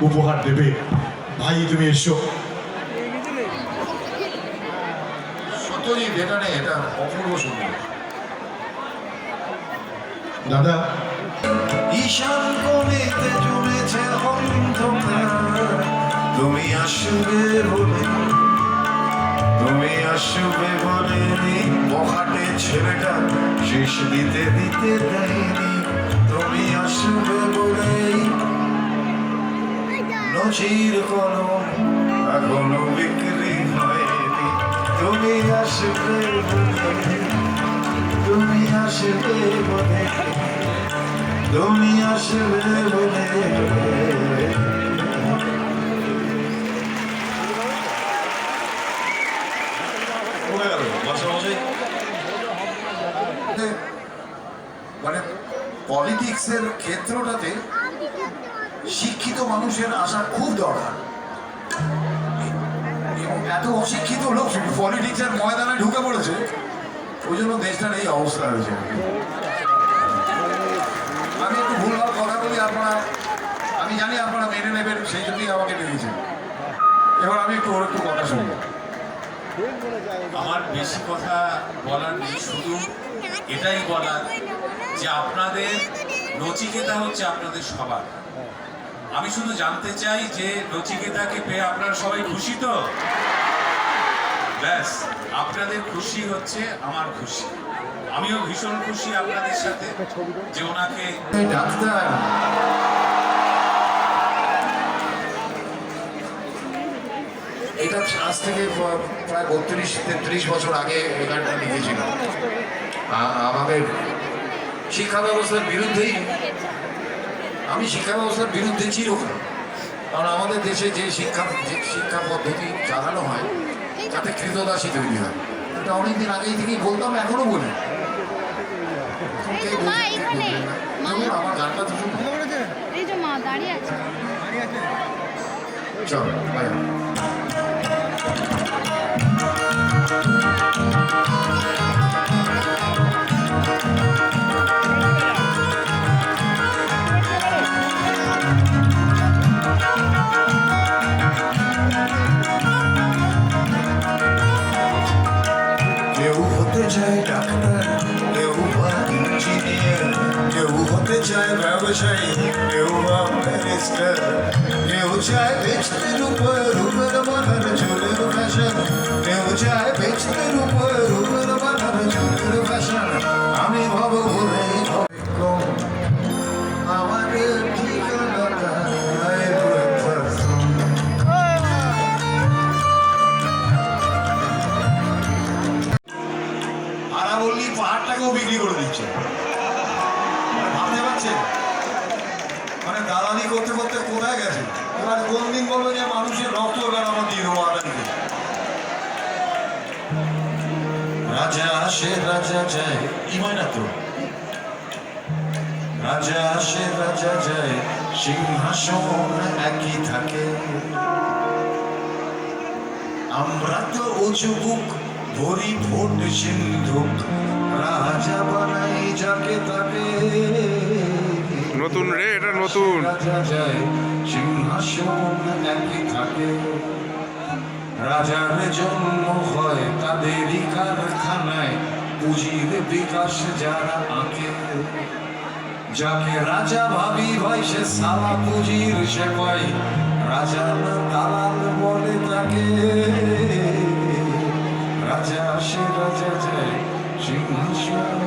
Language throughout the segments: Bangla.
উপহার দেবে। ভাই তুমি এসো। সত্যজিৎ এটা এটা অপূর্ব সুন্দর। দাদা। ঈশান কোণেতে জমেছে অন্ধকার। তুমি আসবে বলে তুমি আসবে বলে বখাটে ছেলেটা শেষ দিতে দিতে দেয়নি। তুমি আসবে বলে নজির কলম এখনও বিক্রি হয়নি। তুমি আসবে তুমি আসবে বলে তুমি আসবে বলে। মানে পলিটিক্সের ক্ষেত্রটাতে শিক্ষিত মানুষের আসা খুব দরকার। এবং এত অশিক্ষিত লোক পলিটিক্সের ময়দানে ঢুকে পড়েছে ওই জন্য দেশটার এই অবস্থা হয়েছে আমি একটু ভুলভাল কথা বলি, আপনারা, আমি জানি আপনারা মেনে নেবেন, সেই জন্যই আমাকে ডেকেছেন। এবার আমি একটু ওর একটু কথা শুনব আমার বেশি কথা বলার নেই, শুধু এটাই বলার যে আপনাদের নচিকেতা হচ্ছে আপনাদের সবার। আমি শুধু জানতে চাই যে নচিকেতাকে পেয়ে আপনারা সবাই খুশি তো? ব্যাস, আপনাদের খুশি হচ্ছে আমার খুশি। আমিও ভীষণ খুশি আপনাদের সাথে যে ওনাকে ডাক্তার। এটা আজ থেকে প্রায় বত্রিশ, তেত্রিশ বছর আগে এই গানটা লিখেছিল আমাদের শিক্ষা ব্যবস্থার বিরুদ্ধেই আমি শিক্ষা ব্যবস্থার বিরুদ্ধে চিরকাল। কারণ আমাদের দেশে যে শিক্ষা যে শিক্ষা পদ্ধতি চালানো হয় তাতে কৃতদাসী তৈরি হয়। এটা অনেকদিন আগেই থেকেই বলতাম এখনও বলি। আমার গানটা তো শুনুন চল বাই। হতে চায় ডাক্তার কেউ বা ইঞ্জিনিয়ার কেউ হতে চায় ব্যবসায়ী কেউ বা ব্যারিস্টার কেউ চায় বেচতে রূপে রূপের বাধার চুলের করতে করতে কোথায় গেছে? এবার কোন দিন বলবে যে মানুষের রক্ত বেড়ানো দিয়ে দেবো রাজা আসে রাজা যায় ইমাই না তো? রাজা আসে রাজা যায় সিংহাসন একই থাকে। আমরা তো উঁচু বুক, ভরি ভোট সিন্ধুক, রাজা বানাই যাকে তাকে। নতুন রে, এটা নতুন। রাজার জন্ম হয় তাদেরই কারখানায়, পুঁজির বিকাশ যারা আঁকে। যাকে রাজা ভাবি ভাই, সে সারা পুঁজির সে পাই রাজা না দালাল বলে তাকে। রাজা আসে রাজা যায়, সিংহাসন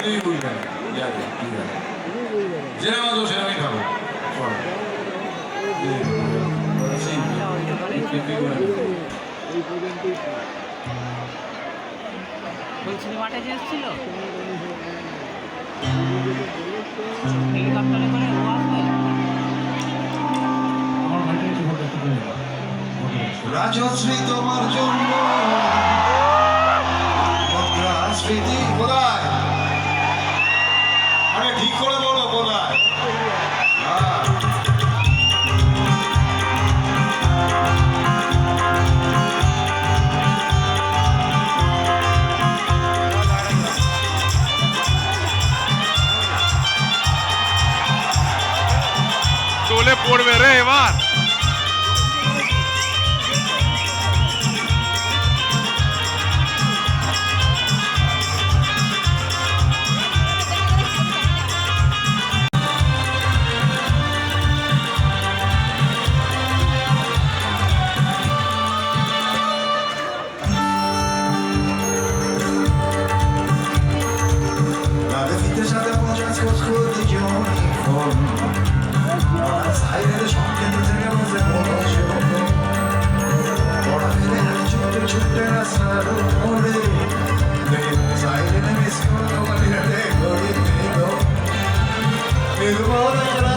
বুঝবে না যাবে যেরকম সেরকমই খাব রাজশ্রী তোমার জন্য মুদ্রাস্মৃতি কোথায় করে বলো কোথায় চলে পড়বে রে এবার Hallelujah.